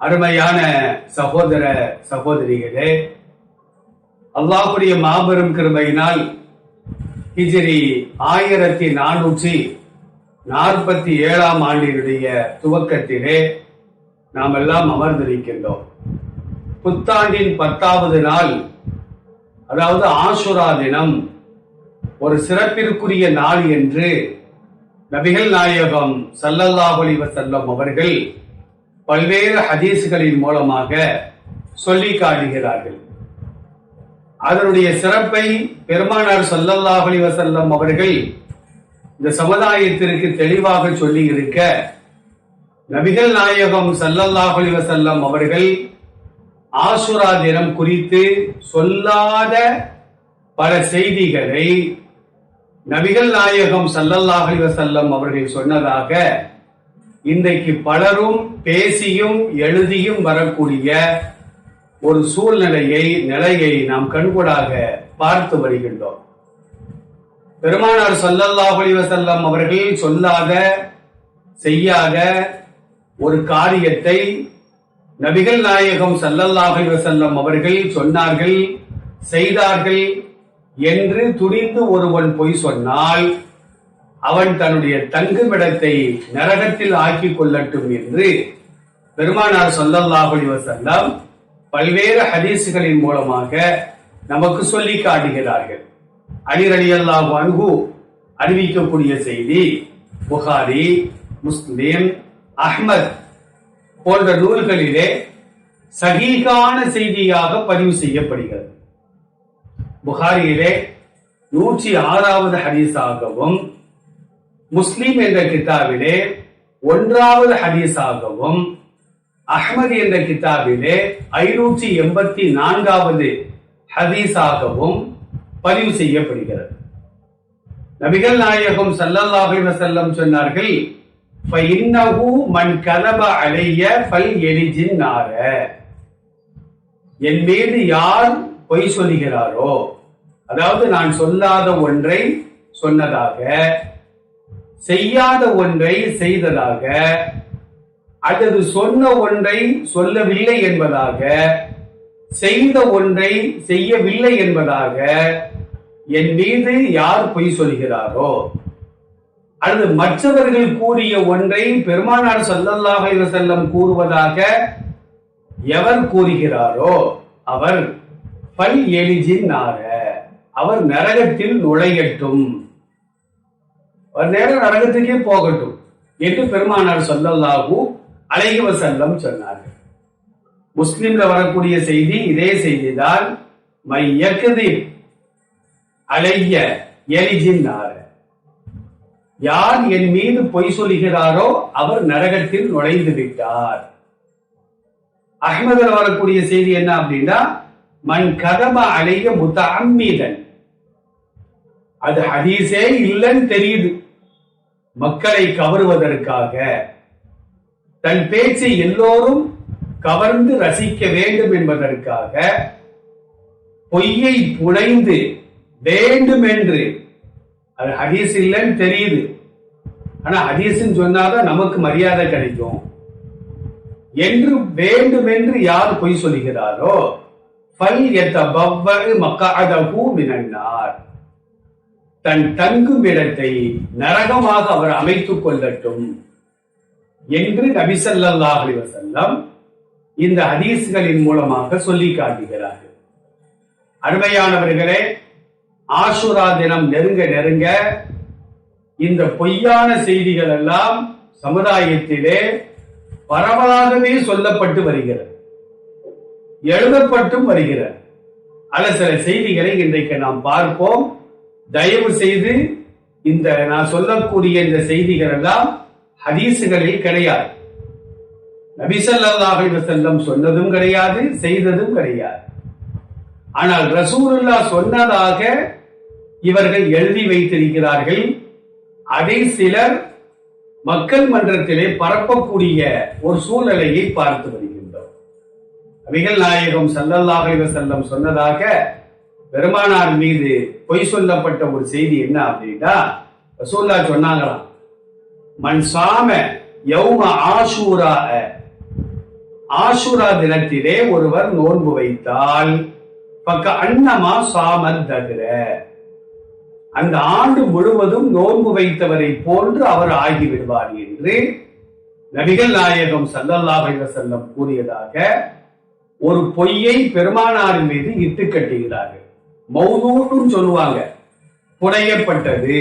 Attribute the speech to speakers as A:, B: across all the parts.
A: அருமையான சகோதர சகோதரிகளே அல்லாஹுடைய மாபெரும் கிருமையினால் ஹிஜிரி ஆயிரத்தி நானூற்றி நாற்பத்தி ஏழாம் ஆண்டினுடைய துவக்கத்திலே நாம் எல்லாம் அமர்ந்திருக்கின்றோம். புத்தாண்டின் பத்தாவது நாள் அதாவது ஆசுரா தினம் ஒரு சிறப்பிற்குரிய நாள் என்று நபிகள் நாயகம் ஸல்லல்லாஹு அலைஹி அவர்கள் பல்வேறு ஹதீஸ்களின் மூலமாக சொல்லி காட்டுகிறார்கள். அதனுடைய சிறப்பை பெருமானார் ஸல்லல்லாஹு அலைஹி அவர்கள் இந்த சமுதாயத்திற்கு தெளிவாக சொல்லி இருக்க நபிகள் நாயகம் ஸல்லல்லாஹு அலைஹி அவர்கள் ஆசுரா தினம் குறித்து சொல்லாத பல செய்திகளை நபிகள் நாயகம் ஸல்லல்லாஹு அலைஹி அவர்கள் சொன்னதாக இன்றைக்கு பலரும் பேசியும் எழுதியும் வரக்கூடிய ஒரு சூழ்நிலையை நிலையை நாம் கண்கூடாக பார்த்து வருகின்றோம். பெருமானார் ஸல்லல்லாஹு அலைஹி அவர்கள் சொல்லாத செய்யாத ஒரு காரியத்தை நபிகள் நாயகம் ஸல்லல்லாஹு அலைஹி அவர்கள் சொன்னார்கள் செய்தார்கள் என்று துணிந்து ஒருவன் பொய் சொன்னால் அவன் தன்னுடைய தங்குமிடத்தை நரகத்தில் ஆக்கி கொள்ளட்டும் என்று பெருமானார் சொல்லல்லாஹுலி வசல்லாம் பல்வேறு ஹதீசுகளின் மூலமாக நமக்கு சொல்லி காட்டுகிறார்கள். அலி ரலியல்லாஹு அன்ஹு அறிவிக்கக்கூடிய செய்தி புகாரி முஸ்லிம் அஹ்மத் போன்ற நூல்களிலே சகீகான செய்தியாக பதிவு செய்யப்படுகிறது. புகாரியிலே நூற்றி ஆறாவது ஹதீஸாகவும் முஸ்லீம் என்ற கிதாபிலே ஒன்றாவது ஹதீஸாகவும் அஹ்மது என்ற கிதாபிலே ஐநூற்றி எண்பத்தி நான்காவது ஹதீஸாகவும் பதிவு செய்யப்படுகிறது. நபிகள் நாயகம் சல்லல்லாஹி வசல்லம் சொன்னார்கள் மன் கதப அலைய ஃபல் எலிஜின் நார. என் மீது யார் பொய் சொல்லுகிறாரோ அதாவது நான் சொல்லாத ஒன்றை சொன்னதாக செய்யாத ஒன்றை செய்ததாக அல்லது சொன்ன ஒன்றை சொல்லவில்லை என்பதாக செய்த ஒன்றை செய்யவில்லை என்பதாக என் மீது யார் பொய் சொல்கிறாரோ அல்லது மற்றவர்கள் கூறிய ஒன்றை பெருமானார் சல்லல்லாஹ் செல்லம் கூறுவதாக எவர் கூறுகிறாரோ அவர் பல் எலிஜின் நார அவர் நரகத்தில் நுழையட்டும். ஒரு நேரம் நரகத்துக்கே போகட்டும் என்று பெருமானார் ஸல்லல்லாஹு அழகி வசல்லம் சொன்னார்கள். முஸ்லிம்ல வரக்கூடிய செய்தி இதே செய்திதான் மை யக்திப் அழைய எலிஜின் நார யார் என் மீது பொய் சொல்கிறாரோ அவர் நரகத்தில் நுழைந்து விட்டார். அகமதில் வரக்கூடிய செய்தி என்ன அப்படின்னா மண் கதப அலைய முத்தஅம்மீதன் அது ஹதீஸே இல்லைன்னு தெரியுது. மக்களை கவருவதற்காக. தன் பேச்சை எல்லோரும் கவர்ந்து ரசிக்க வேண்டும் என்பதற்காக பொய்யை புனைந்து வேண்டும் என்று அது ஹதீஸ் இல்லைன்னு தெரியுது. ஆனா ஹதீஸ்ன்னு சொன்னாதான் நமக்கு மரியாதை கிடைக்கும். என்று வேண்டும் என்று யார் பொய் சொல்கிறாரோ ஃபல் எத்தபவ்வகு மக்காதஹு மினன்னார் தன் தங்கும் இடத்தை நரகமாக அவர் அமைத்துக் கொள்ளட்டும் என்று நபி ஸல்லல்லாஹு இந்த ஹதீஸ்களின் மூலமாக சொல்லி காட்டுகிறார்கள். அருமையானவர்களே ஆசுரா தினம் நெருங்க நெருங்க இந்த பொய்யான செய்திகள் எல்லாம் சமுதாயத்திலே பரவலாகவே சொல்லப்பட்டு வருகிறது. எழுதப்பட்டும் வருகிறது. அல்ல சில செய்திகளை இன்றைக்கு நாம் பார்ப்போம். தயவு செய்து இந்த நான் சொல்லக்கூடிய இந்த செய்திகள் எல்லாம் ஹதீசுகளில் கிடையாது. நபிசல்லாஹி வசல்லம் சொன்னதும் கிடையாது செய்ததும் கிடையாது. ஆனால் ரசூலுல்லா சொன்னதாக இவர்கள் எழுதி வைத்திருக்கிறார்கள். அதை சிலர் மக்கள் மன்றத்திலே பரப்பக்கூடிய ஒரு சூழ்நிலையை பார்த்து வருகின்றோம் நபிகள் நாயகம் சல்லல்லாஹி அலைஹி சொன்னதாக பெருமானார் மீது பொய் சொல்லப்பட்ட ஒரு செய்தி என்ன அப்படின்னா ரசூல்லா சொன்னாங்களாம் மண் சாம யௌம ஆஷூரா ஆசூரா தினத்திலே ஒருவர் நோன்பு வைத்தால் பக்க அன்னமா சாமத் தகுர அந்த ஆண்டு முழுவதும் நோன்பு வைத்தவரை போன்று அவர் ஆகிவிடுவார் என்று நபிகள் நாயகம் ஸல்லல்லாஹு செல்லம் கூறியதாக ஒரு பொய்யை பெருமானார் மீது இட்டு கட்டுகிறார்கள். மௌனூட்டும் சொல்லுவாங்க. புனையப்பட்டது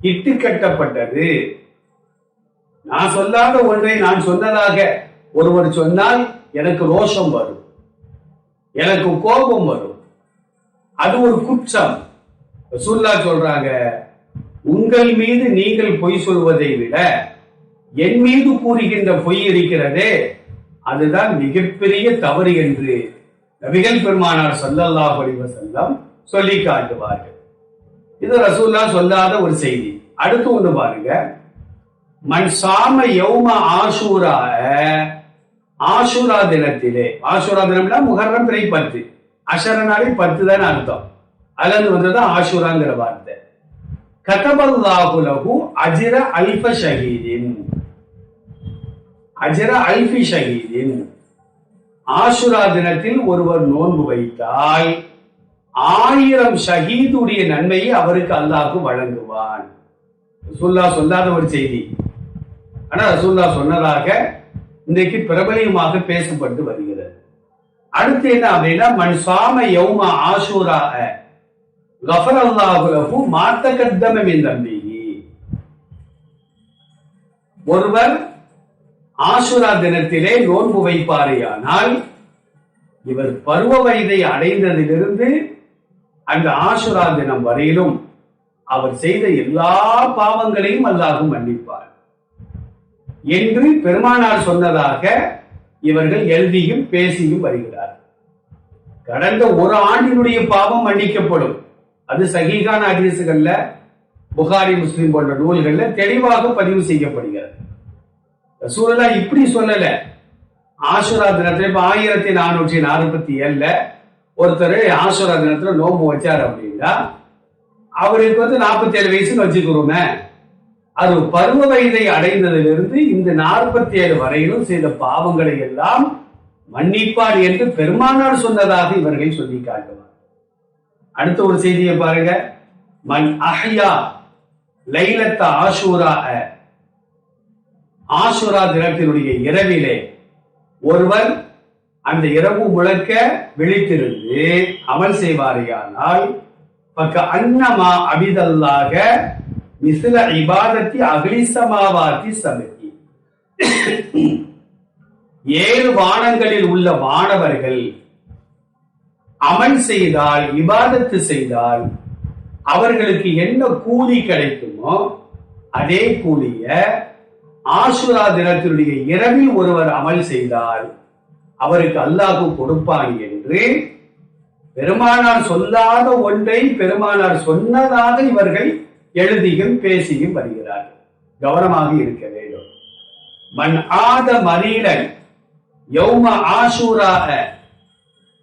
A: இட்டு கட்டப்பட்டது நான் சொல்லாத ஒன்றை நான் சொன்னதாக ஒருவர் சொன்னால் எனக்கு ரோஷம் வரும். எனக்கு கோபம் வரும். அது ஒரு குற்றம். ரசூல்லா சொல்றாங்க உங்கள் மீது நீங்கள் பொய் சொல்வதை விட என் மீது கூறுகின்ற பொய் இருக்கிறதே அதுதான் மிகப்பெரிய தவறு என்று நபிகள் பெருமானார் சொல்லல்லா அலைஹி செல்லம் சொல்லி காட்டுவார்கள். இது ரசூல்லா சொல்லாத ஒரு செய்தி. அடுத்து ஒண்ணு பாருங்க. மண் சாம யௌம ஆசூரா ஆசூரா தினத்திலே ஆஷூரா தினம்னா முகர்ரம் பிறை பத்து. அஷரனாலே பத்து தான் அர்த்தம். அதுல இருந்து வந்ததுதான் ஆஷூராங்கிற வார்த்தை. கதபல்லாஹுலகு அஜிர அல்ப ஷஹீதின். அஜர அல்பி ஷஹீதின். ஆஷுரா தினத்தில் ஒருவர் நோன்பு வைத்தால் ஆயிரம் ஷஹீதுடைய நன்மையை அவருக்கு அல்லாஹு வழங்குவான். ரசூல்லா சொல்லாத ஒரு செய்தி. ஆனா ரசூல்லா சொன்னதாக இன்றைக்கு பிரபலியமாக பேசப்பட்டு வருகிறது. அடுத்து என்ன அப்படின்னா மண் சாம யௌம ஆசூரா கஃபர் அல்லாஹுலஹு மாத்த கத்தமம் தம்பி ஒருவர் ஆசுரா தினத்திலே நோன்பு வைப்பாரேயானால் இவர் பருவ வயதை அடைந்ததிலிருந்து அந்த ஆசுரா தினம் வரையிலும் அவர் செய்த எல்லா பாவங்களையும் அல்லாஹும் மன்னிப்பார். என்று பெருமானார் சொன்னதாக இவர்கள் எழுதியும் பேசியும் வருகிறார். கடந்த ஒரு ஆண்டினுடைய பாவம் மன்னிக்கப்படும். அது சகிகான ஹதீசுகள்ல புகாரி முஸ்லிம் போன்ற நூல்கள்ல தெளிவாக பதிவு செய்யப்படுகிறது. சூழலா இப்படி சொல்லல. ஆசுரா தினத்துல இப்ப ஆயிரத்தி நானூற்றி நாற்பத்தி ஏழுல ஒருத்தர் ஆசுரா தினத்துல நோம்பு வச்சார் அப்படின்னா அவருக்கு வந்து நாற்பத்தி ஏழு வயசுன்னு வச்சுக்கிறோமே அது பருவ வயதை அடைந்ததிலிருந்து இந்த நாற்பத்தி ஏழு வரையிலும் செய்த பாவங்களை எல்லாம் மன்னிப்பார் என்று பெருமானார் சொன்னதாக இவர்கள் சொல்லி காட்டுவார் அடுத்த ஒரு செய்தியை பாருங்க. மன் அஹ்யா லைலத்த ஆஷூரா ஆசுரா தினத்தினுடைய இரவிலே ஒருவர் அந்த இரவு முழக்க விழித்திருந்து அமல் செய்வாரியானால் பக்க அன்னமா அபிதல்லாக மிசில இபாதத்தி அகிலிசமாவாத்தி சமதி ஏழு வானங்களில் உள்ள வானவர்கள் அமல் செய்தால் இபாதத்து செய்தால் அவர்களுக்கு என்ன கூலி கிடைக்குமோ அதே கூலிய ஆசுரா தினத்தினுடைய இரவில் ஒருவர் அமல் செய்தால் அவருக்கு அல்லாஹு கொடுப்பான் என்று பெருமானார் சொல்லாத ஒன்றை பெருமானார் சொன்னதாக இவர்கள் எழுதியும் பேசியும் வருகிறார்கள். கவனமாக இருக்க வேண்டும். மண் ஆத மரீலன் யௌம ஆசூரா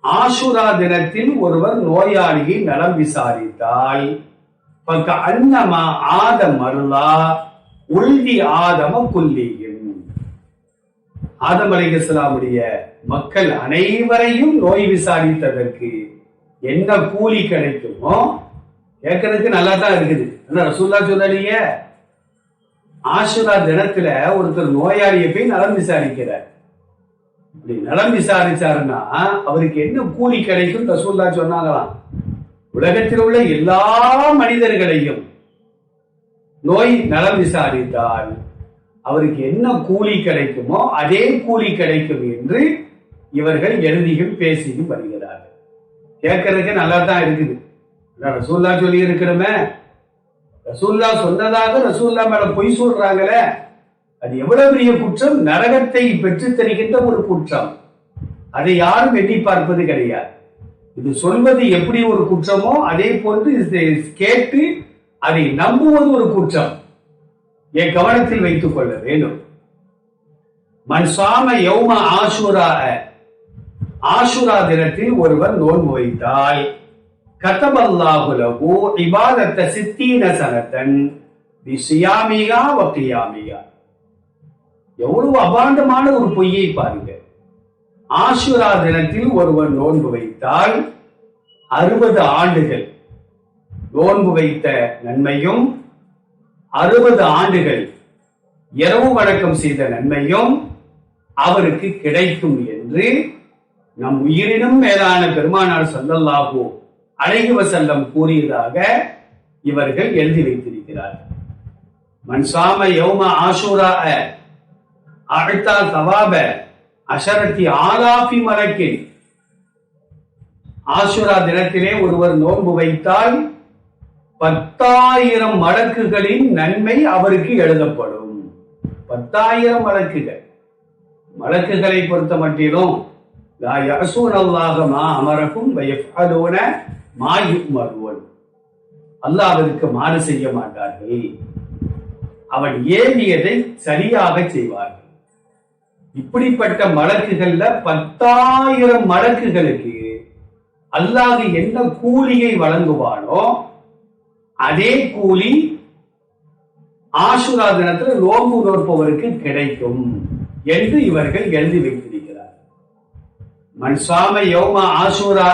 A: ஆசுரா தினத்தில் ஒருவர் நோயாளியை நலம் விசாரித்தால் அன்னமா ஆத மருளா உள்வி ஆதம குல்லியும் ஆதம் அலைஹிஸ்ஸலாமுடைய மக்கள் அனைவரையும் நோய் விசாரித்ததற்கு என்ன கூலி கிடைக்குமோ கேட்கறதுக்கு நல்லா தான் இருக்குது. என்ன ரசூல்லா சொல்லலையே? ஆசுரா தினத்துல ஒருத்தர் நோயாளியை போய் நலம் விசாரிக்கிறார். இப்படி நலம் விசாரிச்சாருன்னா அவருக்கு என்ன கூலி கிடைக்கும்? ரசூல்லா சொன்னாங்களாம். உலகத்தில் உள்ள எல்லா மனிதர்களையும் நோய் நலம் விசாரித்தால் அவருக்கு என்ன கூலி கிடைக்குமோ அதே கூலி கிடைக்கும் என்று இவர்கள் எழுதியும் பேசியும் வருகிறார்கள். கேட்கறதுக்கு நல்லா தான் இருக்குது ரசூல்லா சொல்லி இருக்கிறோமே ரசூல்லா சொன்னதாக ரசூல்லா மேல பொய் சொல்றாங்களே. அது எவ்வளவு பெரிய குற்றம்? நரகத்தை பெற்று தருகின்ற ஒரு குற்றம். அதை யாரும் எண்ணி பார்ப்பது கிடையாது. இது சொல்வது எப்படி ஒரு குற்றமோ அதே போன்று கேட்டு அதை நம்புவது ஒரு குற்றம். என் கவனத்தில் வைத்துக் கொள்ள வேண்டும். மன்சாம யௌம ஆசுரா ஆசுரா தினத்தில் ஒருவர் நோன்பு வைத்தால் கத்தபல்லாஹு இபாதத்த சித்தீன சனத்தன் சியாமிகா வக்கியாமிகா எவ்வளவு அபாண்டமான ஒரு பொய்யை பாருங்க. ஆசுரா தினத்தில் ஒருவர் நோன்பு வைத்தால் அறுபது ஆண்டுகள் நோன்பு வைத்த நன்மையும் அறுபது ஆண்டுகள் இரவு வழக்கம் செய்த நன்மையும் அவருக்கு கிடைக்கும் என்று நம் உயிரினும் மேலான பெருமானார் சல்லல்லாஹோ அழகி வசல்லம் கூறியதாக இவர்கள் எழுதி வைத்திருக்கிறார்கள் மன்சாம யௌம ஆசூரா அழுத்தா சவாப அஷரத்தி ஆலாபி மலக்கில் ஆசுரா தினத்திலே ஒருவர் நோன்பு வைத்தால் பத்தாயிரம் மடக்குகளின் நன்மை அவருக்கு எழுதப்படும். பத்தாயிரம் மடக்குகள். மலக்குகளை பொறுத்த மட்டிலும் மா அமரக்கும் வயஃபலூன மாறு செய்ய மாட்டார்கள். அவன் ஏவியதை சரியாக செய்வார்கள். இப்படிப்பட்ட மலக்குகள்ல பத்தாயிரம் மலக்குகளுக்கு அல்லாஹ் என்ன கூலியை வழங்குவானோ அதே கூலி ஆசுரா தினத்துல நோம்பு நோற்பவருக்கு கிடைக்கும் என்று இவர்கள் எழுதி வைத்திருக்கிறார் மன்சாம யோமா ஆசுரா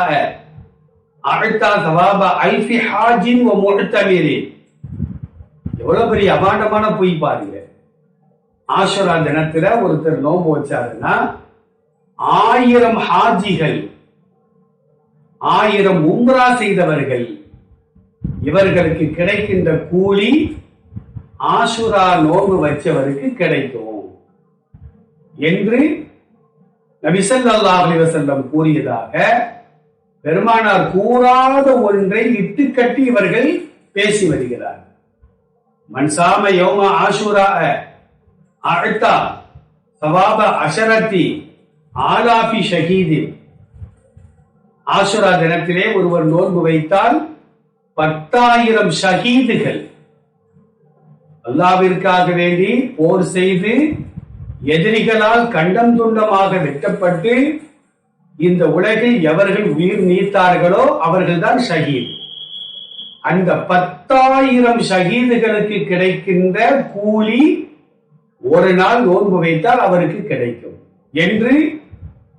A: அழுத்தா சவாப அல்பி ஹாஜின் முழுத்தமீரின் எவ்வளவு பெரிய அபாண்டமான பொய் பாருங்க. ஆசுரா தினத்துல ஒருத்தர் நோம்பு வச்சாருன்னா ஆயிரம் ஹாஜிகள் ஆயிரம் உம்ரா செய்தவர்கள் இவர்களுக்கு கிடைக்கின்ற கூலி ஆசுரா நோம்பு வச்சவருக்கு கிடைக்கும் என்று நபிசல்லா அலிவசல்லம் கூறியதாக பெருமானார் கூறாத ஒன்றை இட்டு கட்டி இவர்கள் பேசி வருகிறார் மன்சாம யோம ஆசுரா அழுத்தா சவாப அஷரத்தி ஆலாபி ஷஹீதி ஆசுரா தினத்திலே ஒருவர் நோன்பு வைத்தால் பத்தாயிரம் ஷஹீதுகள். அல்லாவிற்காக வேண்டி போர் செய்து எதிரிகளால் கண்டம் துண்டமாக வெட்டப்பட்டு இந்த உலகில் எவர்கள் உயிர் நீத்தார்களோ அவர்கள்தான் ஷஹீத். அந்த பத்தாயிரம் ஷஹீதுகளுக்கு கிடைக்கின்ற கூலி ஒரு நாள் நோன்பு வைத்தால் அவருக்கு கிடைக்கும் என்று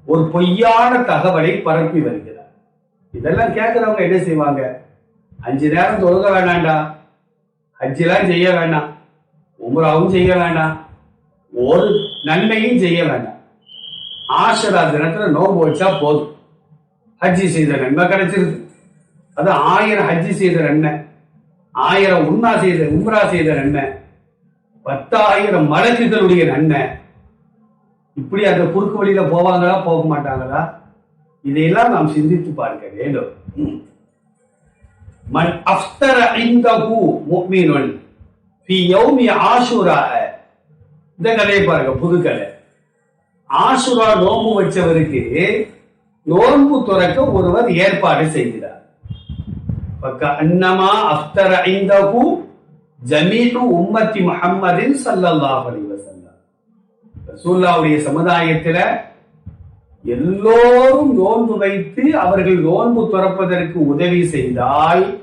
A: ஒரு பொய்யான தகவலை பரப்பி வருகிறார். இதெல்லாம் கேட்கிறவங்க என்ன செய்வாங்க? அஞ்சு நேரம் தொழுக வேண்டாம்டா. ஹஜ்ஜெல்லாம் செய்ய வேண்டாம். உமராவும் செய்ய வேண்டாம். ஒரு நன்மையும் செய்ய வேண்டாம். ஆஷரா தினத்துல நோன்பு வச்சா போதும். ஹஜ்ஜி செய்த நன்மை கிடைச்சிருது. அது ஆயிரம் ஹஜ்ஜி செய்த நன்மை. ஆயிரம் உண்ணா செய்த உம்ரா செய்த நன்மை. பத்தாயிரம் மலக்குகளுடைய நன்மை. இப்படி அந்த குறுக்கு வழியில போவாங்களா போக மாட்டாங்களா? இதையெல்லாம் நாம் சிந்தித்து பார்க்க வேண்டும். மன் அஃப்தர இந்தஹு முஃமினுன் ஃபி யௌமி ஆஷுரா இந்த கதையை பாருங்க புது கதை. ஆசுரா நோம்பு வச்சவருக்கு நோன்பு துறக்க ஒருவர் ஏற்பாடு செய்கிறார். அன்னமா அஃப்தர ஐந்தகு ஜமீனு உம்மத்தி முஹம்மதின் சல்லல்லாஹு அலைஹி வஸல்லம். ரசூலுல்லாஹ்வுடைய சமுதாயத்தில எல்லோரும் நோன்பு வைத்து அவர்கள் நோன்பு துறப்பதற்கு உதவி செய்தால்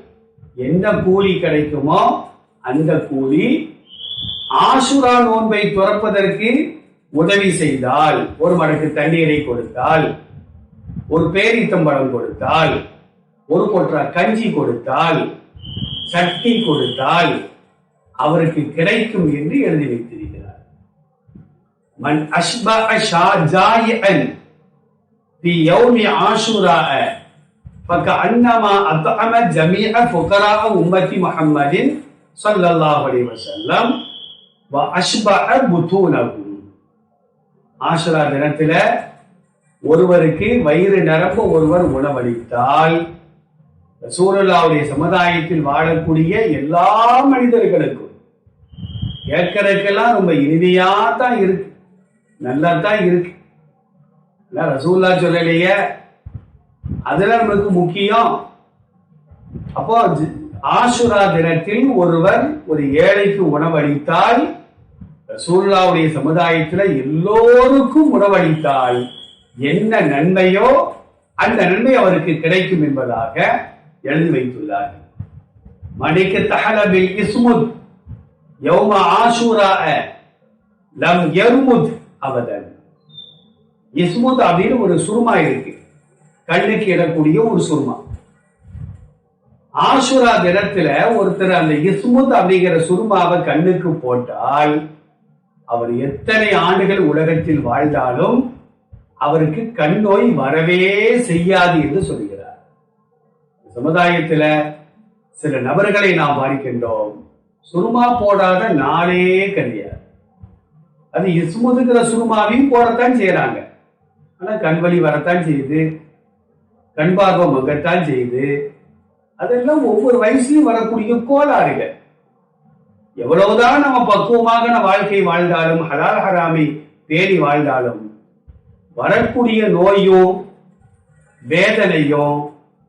A: என்ன கூலி கிடைக்குமோ அந்த கூலி ஆசுரா நோன்பை துறப்பதற்கு உதவி செய்தால் ஒரு மடக்கு தண்ணீரை கொடுத்தால் ஒரு பேரித்தம்பழம் கொடுத்தால் ஒரு கொற்ற கஞ்சி கொடுத்தால் சட்டி கொடுத்தால் அவருக்கு கிடைக்கும் என்று எழுதி வைத்திருக்கிறார். மன் அஷ்பா فكأنما أطعم جميع فقراء أمة محمد صلى الله عليه وسلم ஆசுரா தினத்துல ஒருவருக்கு வயிறு நிரம்ப ஒருவர் உணவளித்தால் சூழலாவுடைய சமுதாயத்தில் வாழக்கூடிய எல்லா மனிதர்களுக்கும் கேட்கறதுக்கெல்லாம் ரொம்ப இனிமையா தான் இருக்கு நல்லா தான் இருக்கு ரசூல்லா சொல்லலையே. அதுல நமக்கு முக்கியம். அப்போ ஆசுரா தினத்தில் ஒருவர் ஒரு ஏழைக்கு உணவளித்தால் ரசூல்லாவுடைய சமுதாயத்துல எல்லோருக்கும் உணவளித்தால் என்ன நன்மையோ அந்த நன்மை அவருக்கு கிடைக்கும் என்பதாக எழுதி வைத்துள்ளார் மணிக்கு தகலபில் இஸ்முத் யௌம ஆசுரா லம் யர்முத் அவதன். இஸ்முத் அப்படின்னு ஒரு சுருமா இருக்கு. கண்ணுக்கு இடக்கூடிய ஒரு சுருமா. ஆஷுரா தினத்துல ஒருத்தர் அந்த இஸ்முத் அப்படிங்கிற சுருமாவை கண்ணுக்கு போட்டால் அவர் எத்தனை ஆண்டுகள் உலகத்தில் வாழ்ந்தாலும் அவருக்கு கண் நோய் வரவே செய்யாது என்று சொல்கிறார். சமுதாயத்துல சில நபர்களை நாம் பார்க்கின்றோம் சுருமா போடாத நாளே கிடையாது. அது இஸ்முதுங்கிற சுருமாவையும் போடத்தான் செய்யறாங்க ஆனால் கண் வலி வரத்தான் செய்யுது. கண் பார்வை மங்கத்தான் செய்யுது. அதெல்லாம் ஒவ்வொரு வயசுலயும் வரக்கூடிய கோளாறுகள். எவ்வளவுதான் நம்ம பக்குவமாக நம்ம வாழ்க்கை வாழ்ந்தாலும் ஹலால் ஹராமை பேணி வாழ்ந்தாலும் வரக்கூடிய நோயும் வேதனையும்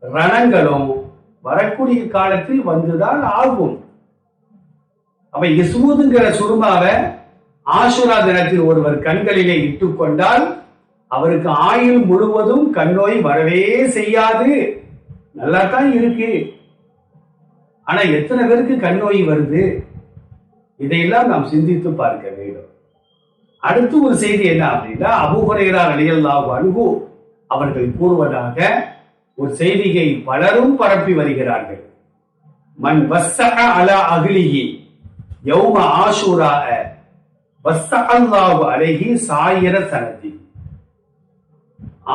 A: ரணங்களும் வரக்கூடிய காலத்தில் வந்துதான் ஆகும். அப்ப இஸ்முதுங்கிற சுருமாவை ஆசுரா தினத்தில் ஒருவர் கண்களிலே இட்டுக்கொண்டால் அவருக்கு ஆயுள் முழுவதும் கண்ணோய் வரவே செய்யாது. நல்லா தான் இருக்கு. ஆனா எத்தனை பேருக்கு கண்ணோய் வருது? இதையெல்லாம் நாம் சிந்தித்து பார்க்க வேண்டும். அடுத்து ஒரு செய்தி என்ன அப்படின்னா அபுஹுரைரா அலியல்லாஹு அணுகு அவர்கள் கூறுவதாக ஒரு செய்தியை பலரும் பரப்பி வருகிறார்கள். மண் வஸ்ஸஅ அல அஹ்லிஹி யௌம ஆஷூரா வஸ்ஸஅல்லாஹு அழகி சாயிர சனதி.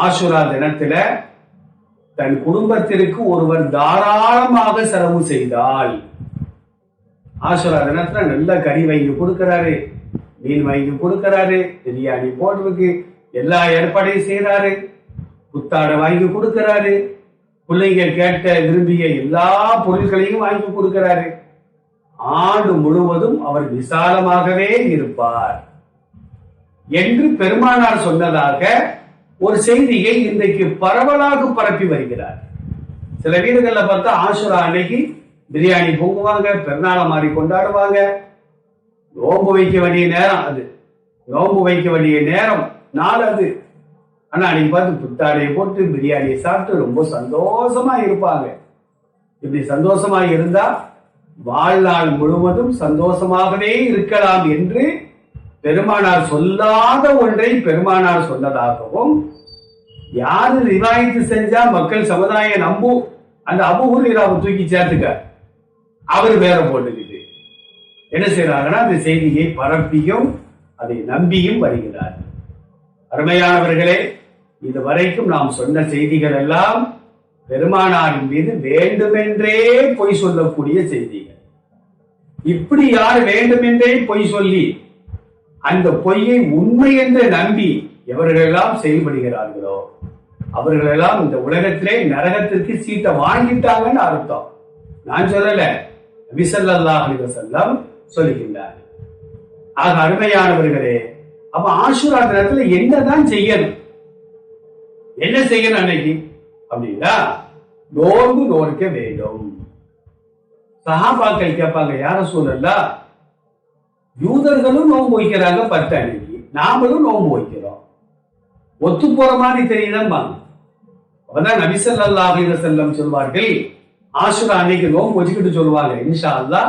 A: ஆசுரா தினத்துல தன் குடும்பத்திற்கு ஒருவர் தாராளமாக செலவு செய்தால் ஆசுரா தினத்துல நல்ல கறி வாங்கி கொடுக்கிறாரு மீன் வாங்கி கொடுக்கிறாரு பிரியாணி போட்டிருக்கு எல்லா ஏற்பாடையும் செய்யறாரு புத்தாடை வாங்கி கொடுக்கிறாரு பிள்ளைங்க கேட்ட விரும்பிய எல்லா பொருட்களையும் வாங்கி கொடுக்கிறாரு. ஆண்டு முழுவதும் அவர் விசாலமாகவே இருப்பார். என்று பெருமானார் சொன்னதாக ஒரு செய்தியை இன்றைக்கு பரவலாக பரப்பி வருகிறார். சில வீடுகள்ல பார்த்தா ஆசுரா அன்னைக்கு பிரியாணி பொங்குவாங்க பெருநாளை மாதிரி கொண்டாடுவாங்க. நோம்பு வைக்க வேண்டிய நேரம் அது. நோம்பு வைக்க வேண்டிய நேரம் நாள் அது. ஆனா அன்னைக்கு பார்த்து புத்தாடையை போட்டு பிரியாணியை சாப்பிட்டு ரொம்ப சந்தோஷமா இருப்பாங்க. இப்படி சந்தோஷமா இருந்தா வாழ்நாள் முழுவதும் சந்தோஷமாகவே இருக்கலாம் என்று பெருமானார் சொல்லாத ஒன்றை பெருமானார் சொன்னதாகவும் யாரு ரிவாயத்து செஞ்சா மக்கள் சமுதாயம் நம்பும் அந்த அபுஹுரைராவை தூக்கி சேர்த்துக்க. அவர் வேற போட்டுக்கிட்டு. என்ன செய்யறாங்கன்னா அந்த செய்தியை பரப்பியும் அதை நம்பியும் வருகிறார். அருமையானவர்களே இது வரைக்கும் நாம் சொன்ன செய்திகள் எல்லாம் பெருமானாரின் மீது வேண்டுமென்றே பொய் சொல்லக்கூடிய செய்திகள். இப்படி யார் வேண்டுமென்றே பொய் சொல்லி அந்த பொய்யை உண்மை என்று நம்பி எவர்களெல்லாம் செயல்படுகிறார்களோ அவர்களெல்லாம் இந்த உலகத்திலே நரகத்திற்கு சீட்டை வாங்கிட்டாங்கன்னு அர்த்தம். நான் சொல்லல. விசல்லல்லாஹ் செல்லம் சொல்லுகின்றார். ஆக அருமையானவர்களே அப்ப ஆசுரா நேரத்துல என்னதான் செய்யணும்? என்ன செய்யணும் அன்னைக்கு? அப்படின்னா நோன்பு நோக்க வேண்டும். சகாபாக்கள் கேட்பாங்க யார சூழல்லா யூதர்களும் நோன்பு வைக்கிறாங்க பத்து அன்னைக்கு நாமளும் நோன்பு வைக்கிறோம். ஒத்து போற மாதிரி தெரியுதான் அப்பதான் நபிசல்லாஹ் செல்லம் சொல்வார்கள் ஆசுரா அன்னைக்கு நோன்பு வச்சுக்கிட்டு சொல்லுவாங்க இன்ஷா அல்லா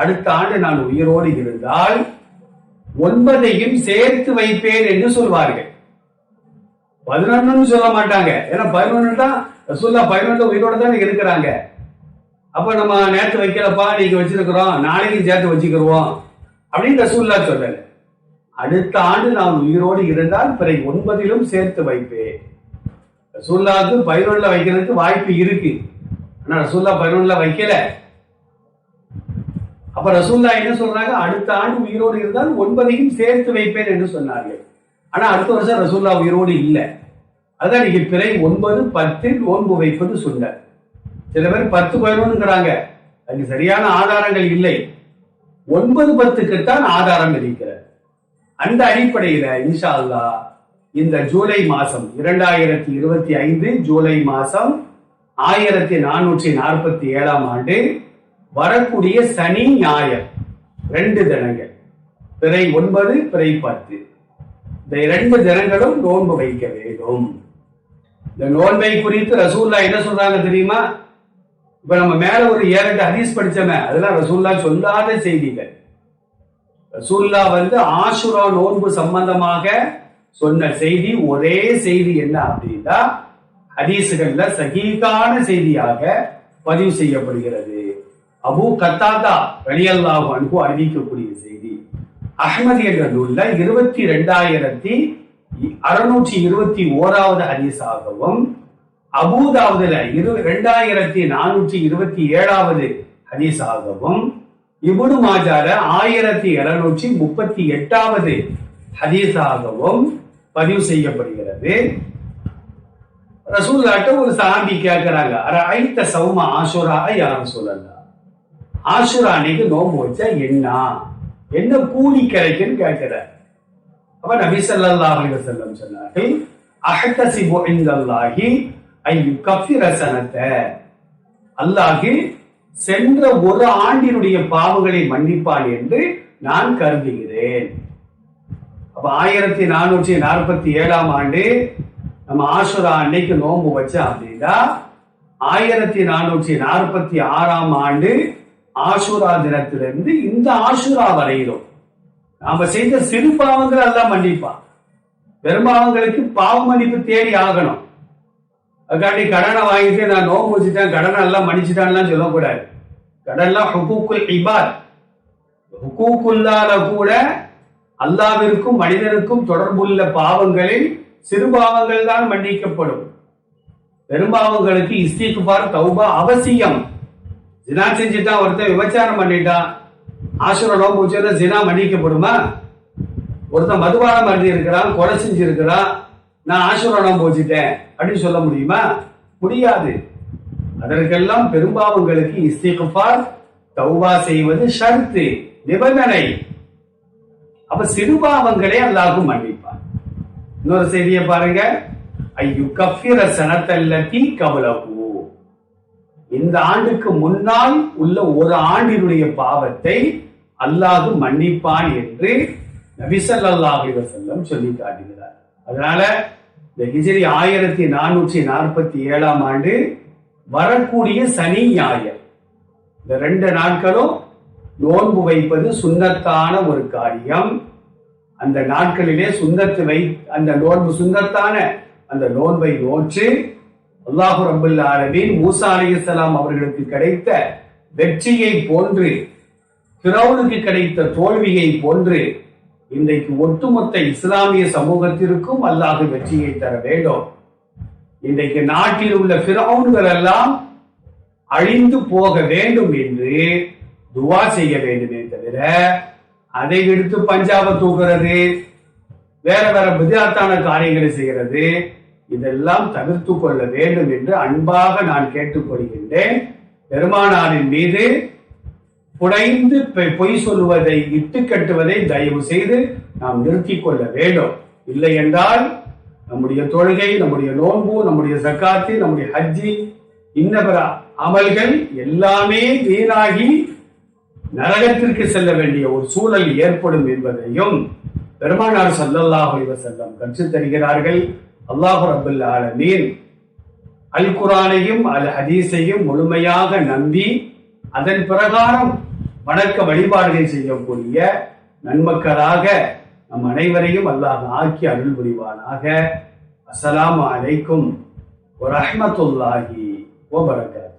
A: அடுத்த ஆண்டு நான் உயிரோடு இருந்தால் ஒன்பதையும் சேர்த்து வைப்பேன் என்று சொல்வார்கள். பதினொன்னு சொல்ல மாட்டாங்க. ஏன்னா பதினொன்னு தான் சொல்லா பதினொன்று உயிரோட தான் இருக்கிறாங்க. அப்ப நம்ம நேற்று வைக்கலப்பா நீங்க வச்சிருக்கிறோம் நாளைக்கு சேர்த்து வச்சுக்கிறோம் அப்படின்னு ரசூல்லா சொல்லல. அடுத்த ஆண்டு நான் உயிரோடு இருந்தால் பிறகு ஒன்பதிலும் சேர்த்து வைப்பேன். ரசூல்லாவுக்கு பதினொன்னுல வைக்கிறதுக்கு வாய்ப்பு இருக்கு. ஆனா ரசூல்லா பதினொன்னுல வைக்கல. அப்ப ரசூல்லா என்ன சொல்றாங்க? அடுத்த ஆண்டு உயிரோடு இருந்தால் ஒன்பதையும் சேர்த்து வைப்பேன் என்று சொன்னார்கள். ஆனா அடுத்த வருஷம் ரசூல்லா உயிரோடு இல்லை. அதான் நீங்க பிறை ஒன்பது பத்தில் ஓன்பு வைப்பது சொன்னார் சில பேர் பத்து பதினொன்னுங்கிறாங்க. அதுக்கு சரியான ஆதாரங்கள் இல்லை. ஒன்பது பத்துக்குத்தான் ஆதாரம் இருக்கிறது. அந்த அடிப்படையில இன்ஷா அல்லாஹ் இந்த ஜூலை மாசம் இரண்டாயிரத்தி இருபத்தி ஐந்து ஜூலை மாசம் ஆயிரத்தி நானூற்றி நாற்பத்தி ஏழாம் ஆண்டு வரக்கூடிய சனி ஞாயிறு ரெண்டு தினங்கள். பிறை ஒன்பது பிறை பத்து. இந்த இரண்டு தினங்களும் நோன்பு வைக்க வேண்டும். இந்த நோன்பை குறித்து ரசூல்லா என்ன சொல்றாங்க தெரியுமா? இப்ப நம்ம மேல ஒரு ஏழு ஹதீஸ் படிச்சோமே அதெல்லாம் ரசூல்லா சொல்லாத செய்திகள். ரசூல்லா வந்து ஆசுரா நோன்பு சம்பந்தமாக சொன்ன செய்தி ஒரே செய்தி என்ன அப்படின்னா ஹதீசுகள்ல சகீகான செய்தியாக பதிவு செய்யப்படுகிறது. அபு கத்தாதா வெளியல்லாஹு அன்பு அறிவிக்கக்கூடிய செய்தி. அஹ்மது என்ற நூல்ல இருபத்தி ரெண்டாயிரத்தி அறுநூற்றி இருபத்தி ஓராவது ஹதீஸாகவும் அபூதாவதுல இரு இரண்டாயிரத்தி நானூற்றி இருபத்தி ஏழாவது ஹதீஸாகவும் இபுனு மாஜால ஆயிரத்தி இருநூற்றி முப்பத்தி எட்டாவது ஹதீஸாகவும் பதிவு செய்யப்படுகிறது. ரசூல்லாட்ட ஒரு சாமி கேட்கிறாங்க ஐத்த சௌம ஆசுரா யாரும் சொல்லலாம் ஆசுரா அன்னைக்கு நோம்பு வச்சா என்ன? என்ன கூலி கிடைக்குன்னு கேட்கிறார் அப்ப நபி சல்லா அலி வசல்லம் சொன்னார்கள் அஹ்தசிபு இந்தல்லாஹி அல்லாஹி சென்ற ஒரு ஆண்டினுடைய பாவங்களை மன்னிப்பான் என்று நான் கருதுகிறேன். அப்ப ஆயிரத்தி நானூற்றி நாற்பத்தி ஏழாம் ஆண்டு நம்ம ஆசுரா அன்னைக்கு நோன்பு வச்சோம் அப்படின்னா ஆயிரத்தி நானூற்றி நாற்பத்தி ஆறாம் ஆண்டு ஆசுரா தினத்திலிருந்து இந்த ஆசுரா வரையிலும் நாம செய்த சிறு பாவங்கள் எல்லாம் மன்னிப்பான். பெரும்பாவங்களுக்கு பாவ மன்னிப்பு தேடி ஆகணும். அதுக்காண்டி கடனை வாங்கிட்டு நான் நோம்பு வச்சுட்டேன் கடனை எல்லாம் மன்னிச்சுட்டான்லாம் சொல்லக்கூடாது. கடன்லாம் ஹுக்கூக்குல் இபாத். ஹுக்கூக்குல்லால கூட அல்லாவிற்கும் மனிதனுக்கும் தொடர்புள்ள பாவங்களில் சிறு பாவங்கள் தான் மன்னிக்கப்படும். பெரும்பாவங்களுக்கு இஸ்திகுபார் தௌபா அவசியம். ஜினா செஞ்சுட்டான் ஒருத்தன் விபச்சாரம் பண்ணிட்டான் ஆசுர நோம்பு வச்சா ஜினா மன்னிக்கப்படுமா? ஒருத்தன் மதுபானம் அருந்தி இருக்கிறான் கொலை செஞ்சிருக்கிறான் நான் ஆசீர்வாதம் போச்சுட்டேன் அப்படின்னு சொல்ல முடியுமா? முடியாது. அதற்கெல்லாம் பெரும்பாவங்களுக்கு இஸ்திகுபார் தௌபா செய்வது ஷர்த்து நிபந்தனை. அப்ப சிறுபாவங்களே அல்லாஹும் மன்னிப்பான். இன்னொரு செய்தியை பாருங்க. ஐயு கஃபிர சனத்தல்லத்தி கவலகு இந்த ஆண்டுக்கு முன்னால் உள்ள ஒரு ஆண்டினுடைய பாவத்தை அல்லாஹு மன்னிப்பான் என்று நபிசல்லாஹி வசல்லம் சொல்லி காட்டுகிறார். அதனால இந்த ஹிஜரி ஆயிரத்தி நானூற்றி நாற்பத்தி ஏழாம் ஆண்டு வரக்கூடிய சனி ஞாயிறு. இந்த ரெண்டு நாட்களும் நோன்பு வைப்பது சுண்ணத்தான ஒரு காரியம். அந்த நாட்களிலே சுந்தத்து வை அந்த நோன்பு சுந்தத்தான அந்த நோன்பை நோற்று அல்லாஹு ரபுல்ல ஆலமீன் மூசா அலிசலாம் அவர்களுக்கு கிடைத்த வெற்றியை போன்று திரௌனுக்கு கிடைத்த தோல்வியை போன்று இன்றைக்கு ஒட்டுமொத்த இஸ்லாமிய சமூகத்திற்கும் அல்லாஹ் வெற்றியை தர வேண்டும். இன்றைக்கு நாட்டில் உள்ள பிறவுன்கள் எல்லாம் அழிந்து போக வேண்டும் என்று துவா செய்ய வேண்டுமே தவிர அதை எடுத்து பஞ்சாபை தூக்குறது வேற வேற வித்தியாத்தான காரியங்களை செய்கிறது இதெல்லாம் தவிர்த்து கொள்ள வேண்டும் என்று அன்பாக நான் கேட்டுக்கொள்கின்றேன். பெருமானாரின் மீது புடைந்து பொய் சொல்லுவதை இட்டு கட்டுவதை தயவு செய்து நாம் நிறுத்திக் கொள்ள வேண்டும். இல்லை என்றால் நம்முடைய தொழுகை நம்முடைய நோன்பு நம்முடைய சக்காத்து நம்முடைய ஹஜ்ஜி இன்னபிற அமல்கள் எல்லாமே வீணாகி நரகத்திற்கு செல்ல வேண்டிய ஒரு சூழல் ஏற்படும் என்பதையும் பெருமானார் சல்லல்லாஹ் செல்லம் கற்றுத் தருகிறார்கள். அல்லாஹு ரபுல் ஆலமீன் அல் குரானையும் அல் ஹதீஸையும் முழுமையாக நம்பி அதன் பிரகாரம் வணக்க வழிபாடுகள் செய்யக்கூடிய நன்மக்களாக நம் அனைவரையும் அல்லாஹ் ஆக்கி அருள் புரிவானாக. அஸ்லாம் அலைக்கும் ஒரு ரஹ்மத்துல்லாஹி ஓ பரகாத்